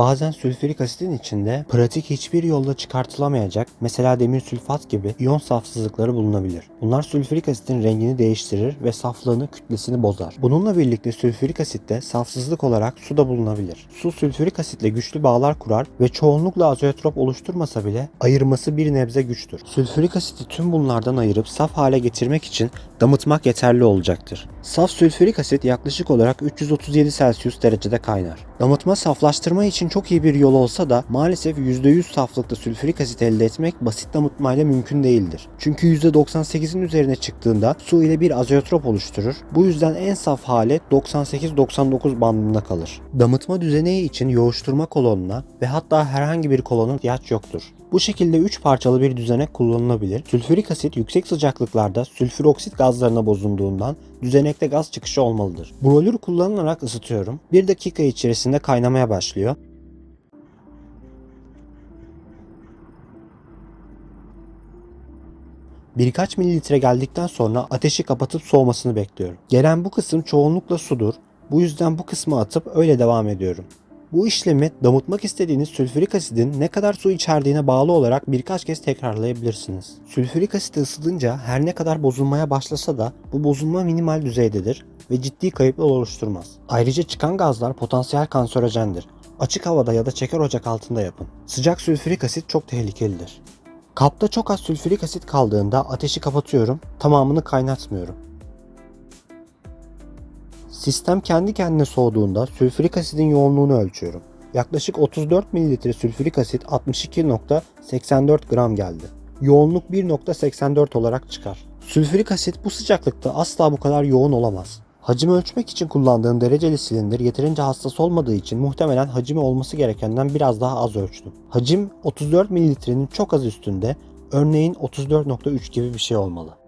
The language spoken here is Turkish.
Bazen sülfürik asitin içinde pratik hiçbir yolda çıkartılamayacak mesela demir sülfat gibi iyon safsızlıkları bulunabilir. Bunlar sülfürik asitin rengini değiştirir ve saflığını kütlesini bozar. Bununla birlikte sülfürik asitte safsızlık olarak su da bulunabilir. Su sülfürik asitle güçlü bağlar kurar ve çoğunlukla azeotrop oluşturmasa bile ayırması bir nebze güçtür. Sülfürik asiti tüm bunlardan ayırıp saf hale getirmek için damıtmak yeterli olacaktır. Saf sülfürik asit yaklaşık olarak 337 Celsius derecede kaynar. Damıtma saflaştırma için çok iyi bir yol olsa da maalesef %100 saflıkta sülfürik asit elde etmek basit damıtmayla mümkün değildir. Çünkü %98'in üzerine çıktığında su ile bir azeotrop oluşturur. Bu yüzden en saf hale 98-99 bandında kalır. Damıtma düzeneği için yoğuşturma kolonuna ve hatta herhangi bir kolona ihtiyaç yoktur. Bu şekilde 3 parçalı bir düzenek kullanılabilir. Sülfürik asit yüksek sıcaklıklarda sülfür oksit gazlarına bozulduğundan düzenekte gaz çıkışı olmalıdır. Brolür kullanılarak ısıtıyorum. 1 dakika içerisinde kaynamaya başlıyor. Birkaç mililitre geldikten sonra ateşi kapatıp soğumasını bekliyorum. Gelen bu kısım çoğunlukla sudur. Bu yüzden bu kısmı atıp öyle devam ediyorum. Bu işlemi damıtmak istediğiniz sülfürik asidin ne kadar su içerdiğine bağlı olarak birkaç kez tekrarlayabilirsiniz. Sülfürik asit ısıtınca her ne kadar bozulmaya başlasa da bu bozulma minimal düzeydedir ve ciddi kayıplar oluşturmaz. Ayrıca çıkan gazlar potansiyel kanserojendir. Açık havada ya da çeker ocak altında yapın. Sıcak sülfürik asit çok tehlikelidir. Kapta çok az sülfürik asit kaldığında ateşi kapatıyorum, tamamını kaynatmıyorum. Sistem kendi kendine soğuduğunda sülfürik asidin yoğunluğunu ölçüyorum. Yaklaşık 34 ml sülfürik asit 62.84 gram geldi. Yoğunluk 1.84 olarak çıkar. Sülfürik asit bu sıcaklıkta asla bu kadar yoğun olamaz. Hacim ölçmek için kullandığım dereceli silindir yeterince hassas olmadığı için muhtemelen hacmi olması gerekenden biraz daha az ölçtüm. Hacim 34 mililitrenin çok az üstünde, örneğin 34.3 gibi bir şey olmalı.